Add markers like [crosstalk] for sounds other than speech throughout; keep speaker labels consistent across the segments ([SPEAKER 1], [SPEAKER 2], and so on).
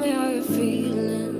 [SPEAKER 1] me how you're feeling.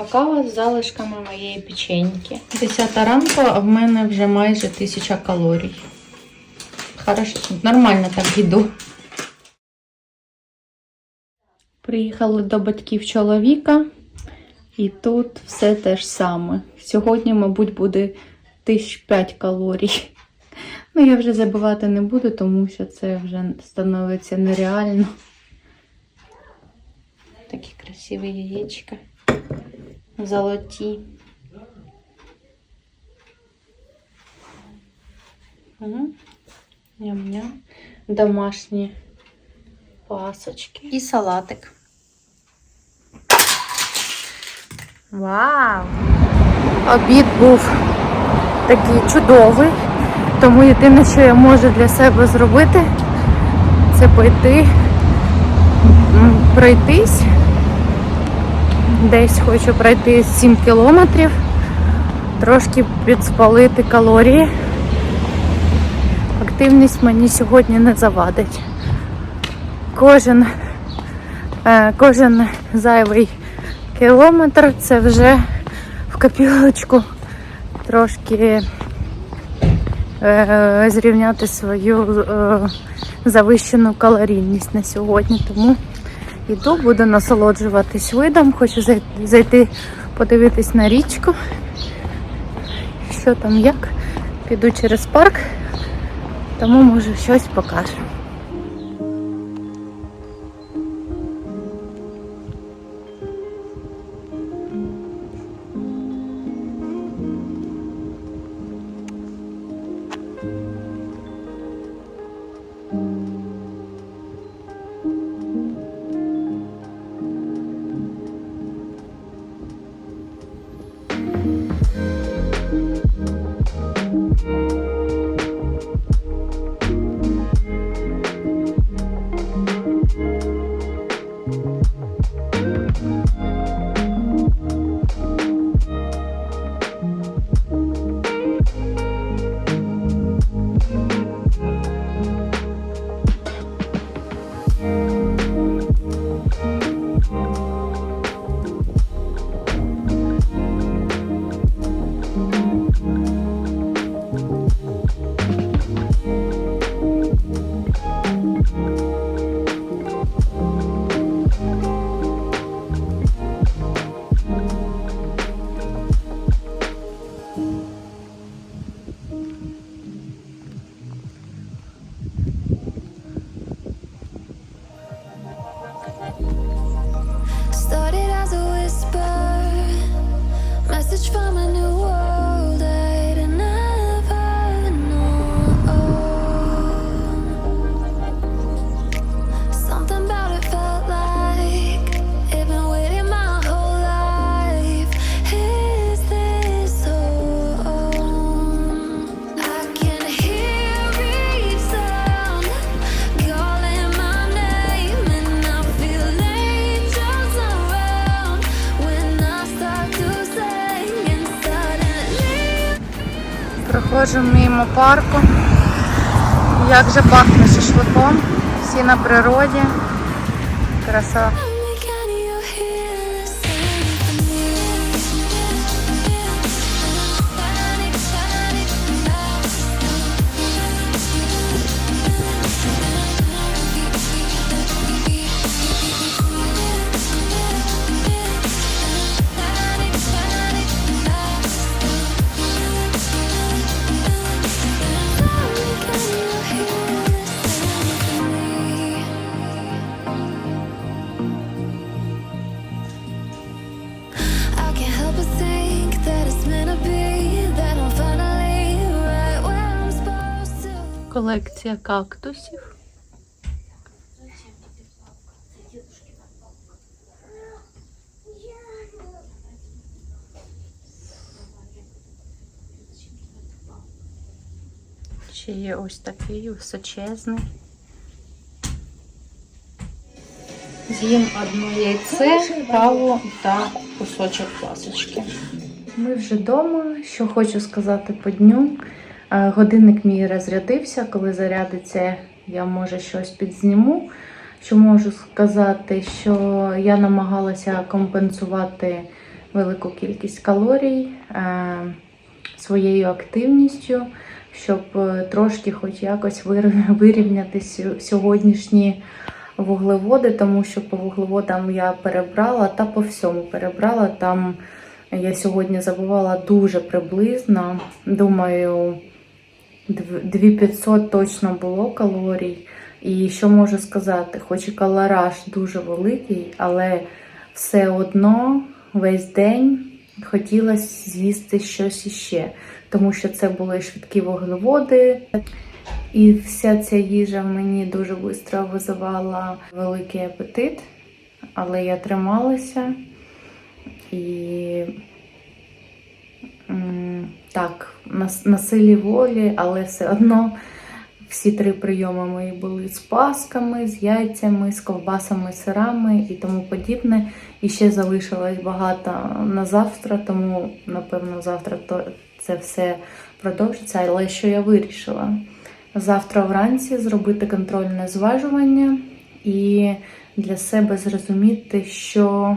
[SPEAKER 2] Ранкова кава з залишками моєї печеньки. Десята ранку, а в мене вже майже тисяча калорій. Хорошо, нормально так йду. Приїхали до батьків чоловіка, і тут все те ж саме. Сьогодні, мабуть, буде 1005 калорій. Ну, я вже забивати не буду, тому що це вже становиться нереально. Такі красиві яєчка. Золоті. Ням-ням. Домашні пасочки. І салатик. Вау! Обід був такий чудовий. Тому єдине, що я можу для себе зробити, це пойти, пройтись. Десь хочу пройти 7 кілометрів, трошки підспалити калорії. Активність мені сьогодні не завадить. Кожен, е, кожен зайвий кілометр це вже в копілочку трошки е, зрівняти свою е, завищену калорійність на сьогодні. Тому Іду, буду насолоджуватись видом, хочу зайти подивитись на річку. Що там як. Піду через парк, тому може щось покажу. Мимо парку. Як же пахне шашликом. Всі на природі. Краса. Колекція кактусів. Ще є ось такий височезний. З'їм одне яйце, каву та кусочок пасочки. Ми вже вдома. Що хочу сказати по дню. Годинник мій розрядився. Коли зарядиться, я може щось підзніму. Що можу сказати, що я намагалася компенсувати велику кількість калорій е, своєю активністю, щоб е, трошки, хоч якось, вир- вирівняти сьогоднішні вуглеводи, тому що по вуглеводам я перебрала та по всьому перебрала. Там я сьогодні забувала дуже приблизно. Думаю, 2500 точно було калорій. І що можу сказати, хоч і калораж дуже великий, але все одно весь день хотілося з'їсти щось іще, тому що це були швидкі вуглеводи. І вся ця їжа мені дуже швидко визивала великий апетит, але я трималася і так, на, на силі волі, але все одно всі три прийоми мої були з пасками, з яйцями, з ковбасами, сирами і тому подібне. І ще залишилось багато на завтра, тому напевно завтра то це все продовжиться. Але що я вирішила? Завтра вранці зробити контрольне зважування і для себе зрозуміти, що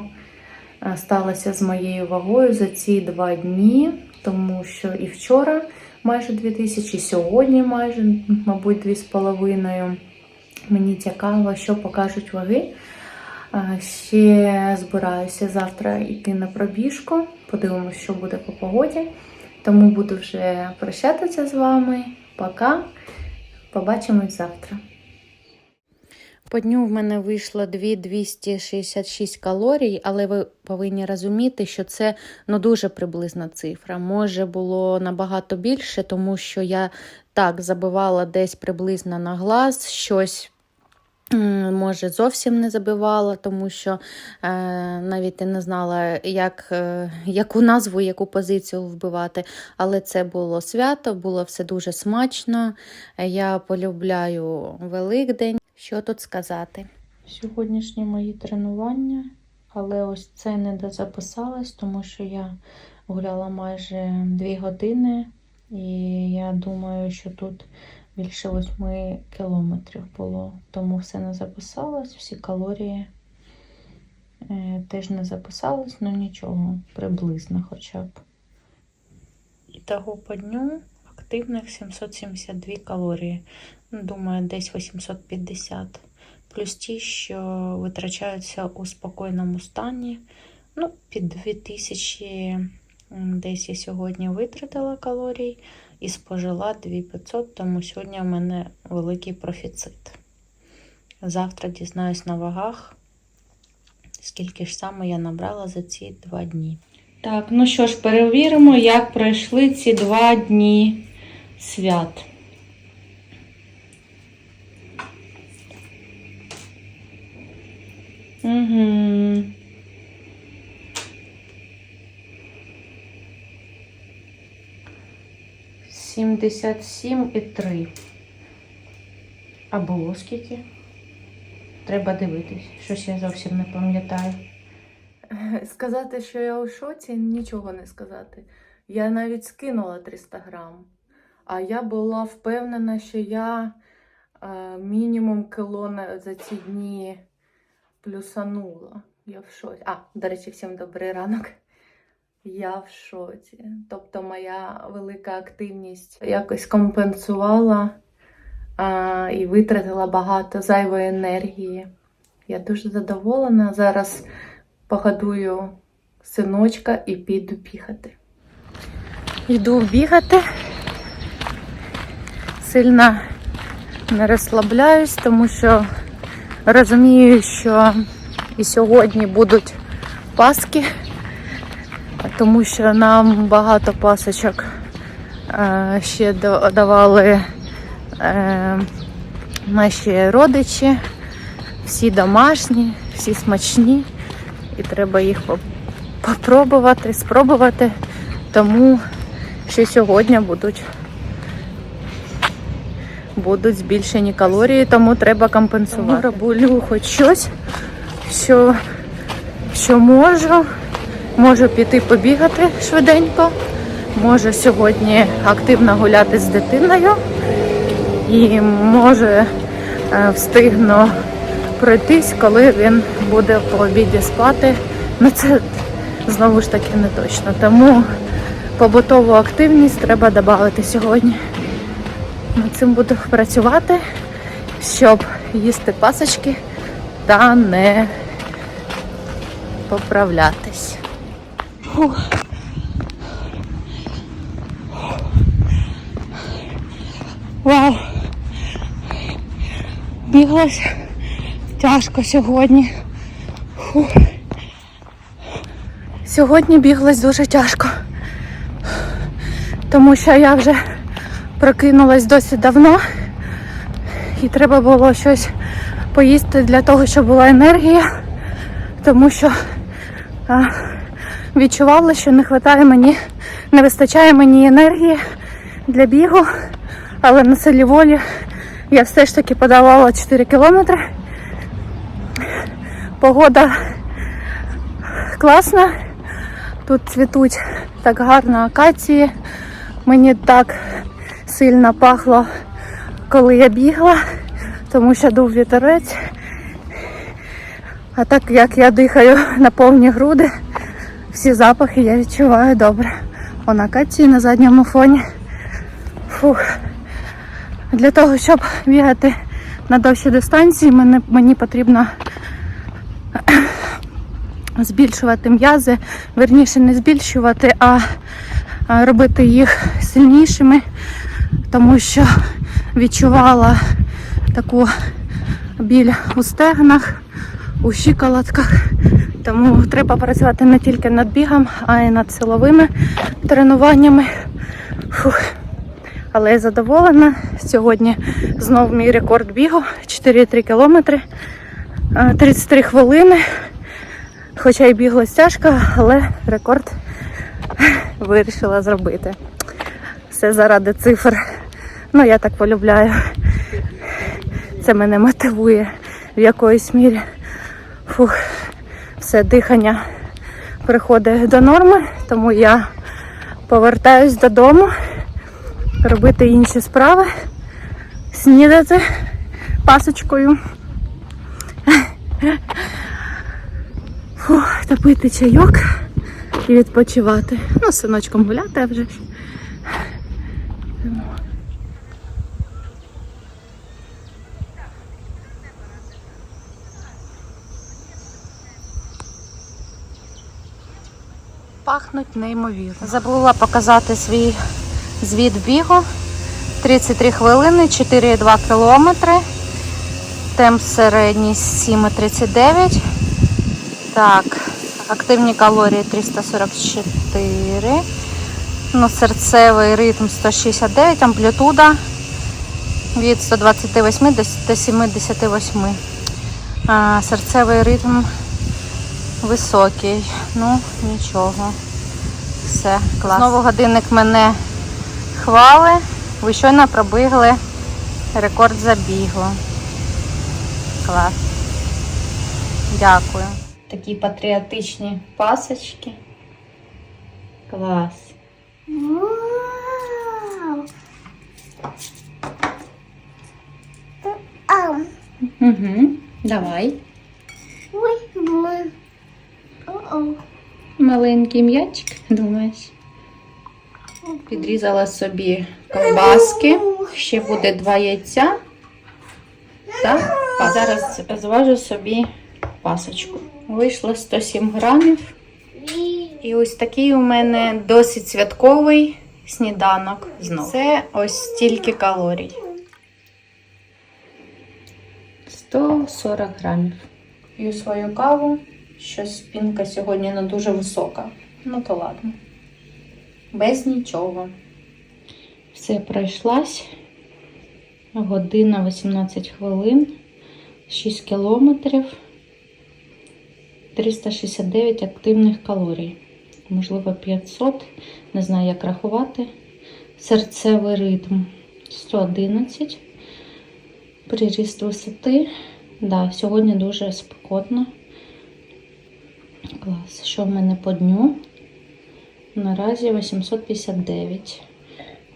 [SPEAKER 2] е, сталося з моєю вагою за ці два дні, тому що і вчора майже 2000, і сьогодні майже, мабуть, 2,5. Мені цікаво, що покажуть ваги. Ще збираюся завтра йти на пробіжку. Подивимось, що буде по погоді. Тому буду вже прощатися з вами. Пока. Побачимось завтра. По дню в мене вийшло 2266 калорій, але ви повинні розуміти, що це ну, дуже приблизна цифра. Може було набагато більше, тому що я так забивала десь приблизно на глаз щось. Може, зовсім не забивала, тому що е, навіть не знала, як, е, яку назву, яку позицію вбивати. Але це було свято, було все дуже смачно. Е, Я полюбляю Великдень. Що тут сказати? Сьогоднішні мої тренування, але ось це не дозаписалось, тому що я гуляла майже 2 години, і я думаю, що тут більше 8 кілометрів було. Тому все не записалось, всі калорії е, теж не записалось, ну нічого, приблизно хоча б. І того по дню активних 772 калорії. Думаю, десь 850. Плюс ті, що витрачаються у спокійному стані. Ну, під 2000 десь я сьогодні витратила калорій і спожила 2500, тому сьогодні в мене великий профіцит. Завтра дізнаюсь на вагах, скільки ж саме я набрала за ці два дні. Так, ну що ж, перевіримо, як пройшли ці два дні свят. Угу. Сімдесят сім і три. А було скільки? Треба дивитись. Щось я зовсім не пам'ятаю. Сказати, що я у шоці, нічого не сказати. Я навіть скинула 300 грам. А я була впевнена, що я е, мінімум кіло на- за ці дні плюсанула. Я в шоці. А, до речі, всім добрий ранок. Я в шоці. Тобто моя велика активність якось компенсувала а, і витратила багато зайвої енергії. Я дуже задоволена. Зараз погодую синочка і піду бігати. Йду бігати. Сильно не розслабляюсь, тому що розумію, що і сьогодні будуть паски, тому що нам багато пасочок е, ще давали е, наші родичі, всі домашні, всі смачні, і треба їх поп- попробувати, спробувати. Тому що сьогодні будуть, будуть збільшені калорії, тому треба компенсувати. Роблю хоч щось, що, що можу. Можу піти побігати швиденько. Можу сьогодні активно гуляти з дитиною і може е, встигну пройтись, коли він буде по обіді спати. Ну це знову ж таки не точно. Тому побутову активність треба додати сьогодні. Над цим буду працювати, щоб їсти пасочки та не поправлятись. Фух. Вау! Біглась тяжко сьогодні. Фух. Сьогодні біглась дуже тяжко, тому що я вже прокинулась досить давно і треба було щось поїсти для того, щоб була енергія, тому що а, відчувала, що не вистачає мені, не вистачає мені енергії для бігу, але на силі волі я все ж таки подавала 4 кілометри. Погода класна. Тут цвітуть так гарно акації. Мені так сильно пахло, коли я бігла, тому що дув вітерець. А так як я дихаю на повні груди, всі запахи я відчуваю добре. Вон акації на задньому фоні. Фух. Для того, щоб бігати на довші дистанції, мені, мені потрібно [clears throat] збільшувати м'язи, верніше не збільшувати, а робити їх сильнішими, тому що відчувала таку біль у стегнах, у щиколотках. Тому треба працювати не тільки над бігом, а й над силовими тренуваннями. Фух. Але я задоволена. Сьогодні знов мій рекорд бігу 4,3 кілометри, е, 33 хвилини. Хоча й бігло тяжко, але рекорд вирішила зробити. Все заради цифр. Ну, я так полюбляю. Це мене мотивує в якоїсь мірі. Фух, все дихання приходить до норми, тому я повертаюсь додому, робити інші справи, снідати пасочкою. Фух, топити чайок і відпочивати. Ну, з синочком гуляти вже. Ж. Пахнуть неймовірно. Забула показати свій звіт бігу. 33 хвилини, 4,2 кілометри. Темп середній 7,39. Так, активні калорії 344. Ну, серцевий ритм 169, амплітуда від 128 до 178. А, серцевий ритм високий. Ну, нічого. Все, клас. Знову годинник мене хвали. Ви щойно пробігли рекорд забігу. Клас. Дякую. Такі патріотичні пасочки. Клас.
[SPEAKER 3] Вау! Ам,
[SPEAKER 2] Угу. Давай.
[SPEAKER 3] ой. О-о.
[SPEAKER 2] Маленький м'ячик, думаєш? Підрізала собі ковбаски. Ще буде два яйця. Так? А зараз зважу собі пасочку. Вийшло 107 грамів. І ось такий у мене досить святковий сніданок. Знову. Це ось стільки калорій. 140 грамів. П'ю свою каву. Щось спінка сьогодні не дуже висока. Ну то ладно. Без нічого. Все пройшлась. година 18 хвилин, 6 кілометрів, 369 активних калорій. Можливо, 500, не знаю, як рахувати. Серцевий ритм 111. Приріст висоти. Да, сьогодні дуже спекотно. Клас. Що в мене по дню? Наразі 859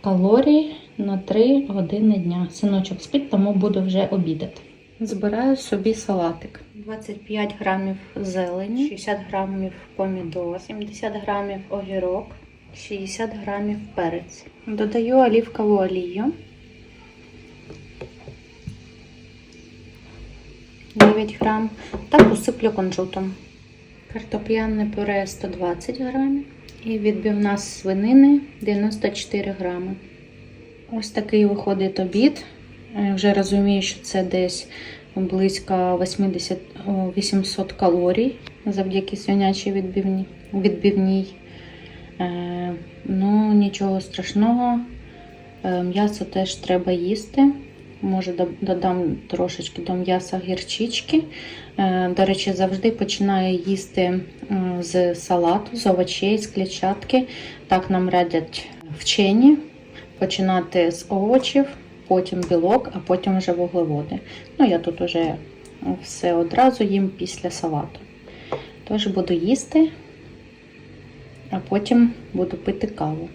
[SPEAKER 2] калорій на 3 години дня. Синочок спить, тому буду вже обідати. Збираю собі салатик. 25 грамів зелені, 60 грамів помідор, 70 грамів огірок, 60 грамів перець. Додаю олівкову олію. 9 грам та посиплю кунжутом. Картопляне пюре 120 грамів і відбивна свинини 94 грами. Ось такий виходить обід. Вже розумію, що це десь близько 80, 800 калорій завдяки свинячій відбивні, відбивній. Е, ну, нічого страшного. Е, м'ясо теж треба їсти. Може, додам трошечки до м'яса гірчички. Е, До речі, завжди починаю їсти з салату, з овочей, з клітчатки. Так нам радять вчені. Починати з овочів, потім білок, а потім вже вуглеводи. Ну, я тут уже все одразу їм після салату. Тож буду їсти, а потім буду пити каву.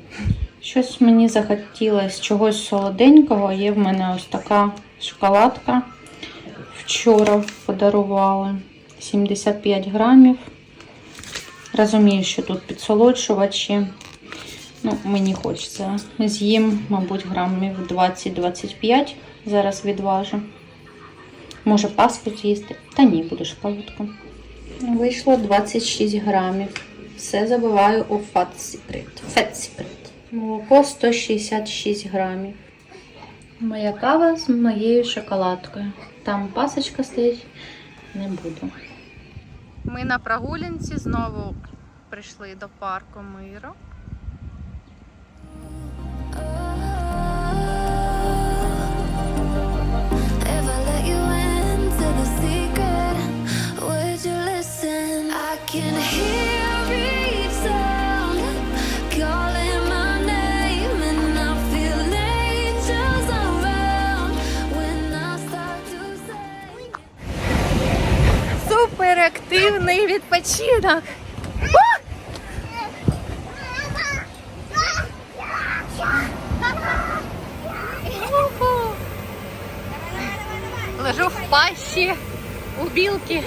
[SPEAKER 2] Щось мені захотілося чогось солоденького. Є в мене ось така шоколадка. Вчора подарували 75 грамів. Розумію, що тут підсолоджувачі. Ну, мені хочеться. З'їм, мабуть, грамів 20-25. Зараз відважу. Може, паску з'їсти. Та ні, буду шоколадку. Вийшло 26 грамів. Все забиваю у Fat Secret. Fat Secret. Молоко 166 грамів. Моя кава з моєю шоколадкою. Там пасочка стоїть, не буду. Ми на прогулянці знову прийшли до парку Миру. Суперактивний відпочинок. Лежу в пащі у білки.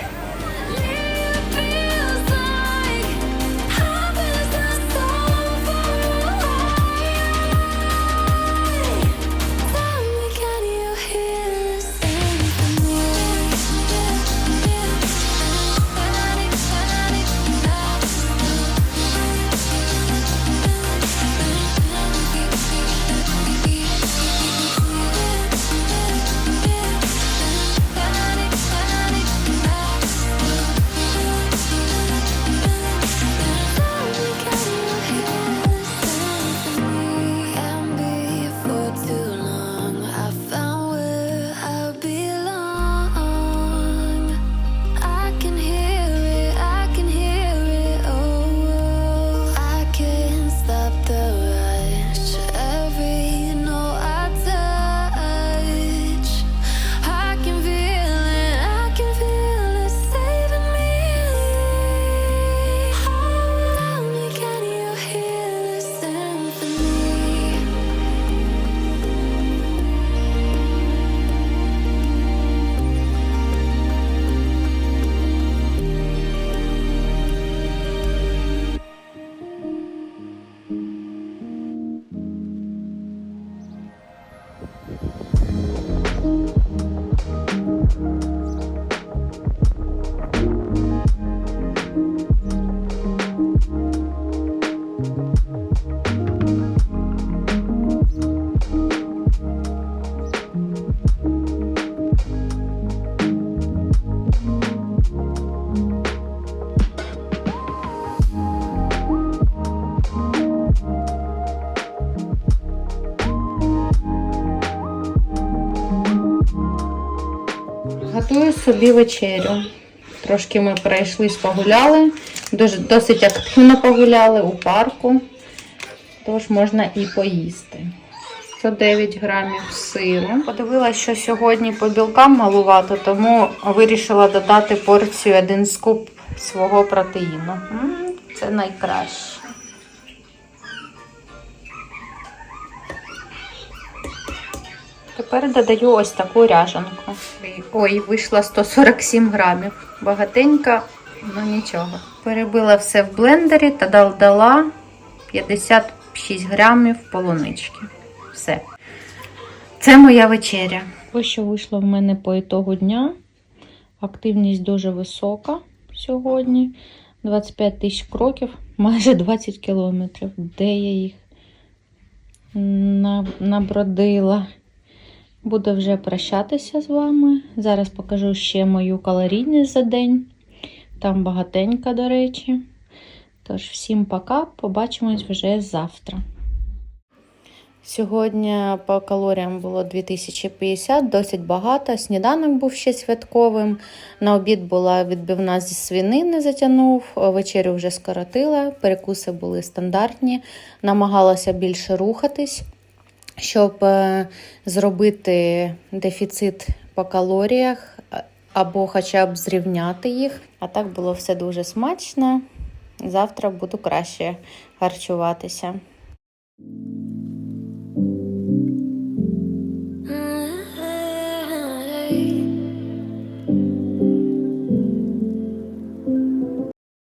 [SPEAKER 2] Собі вечерю. Трошки ми пройшлись, погуляли, дуже, досить активно погуляли у парку, тож можна і поїсти. 109 грамів сиру. Подивилася, що сьогодні по білкам малувато, тому вирішила додати порцію один скуп свого протеїну. Це найкраще. Тепер додаю ось таку ряжанку. Ой, вийшла 147 грамів. Багатенька, ну нічого. Перебила все в блендері та додала 56 грамів полунички. Все. Це моя вечеря. Ось що вийшло в мене по ітогу дня. Активність дуже висока сьогодні. 25 тисяч кроків, майже 20 кілометрів. Де я їх набродила? Буду вже прощатися з вами. Зараз покажу ще мою калорійність за день. Там багатенька, до речі. Тож, всім пока, побачимось вже завтра. Сьогодні по калоріям було 2050, досить багато. Сніданок був ще святковим. На обід була відбивна зі свинини, затягнув, вечерю вже скоротила, перекуси були стандартні, намагалася більше рухатись, щоб е, зробити дефіцит по калоріях або хоча б зрівняти їх. А так було все дуже смачно. Завтра буду краще харчуватися.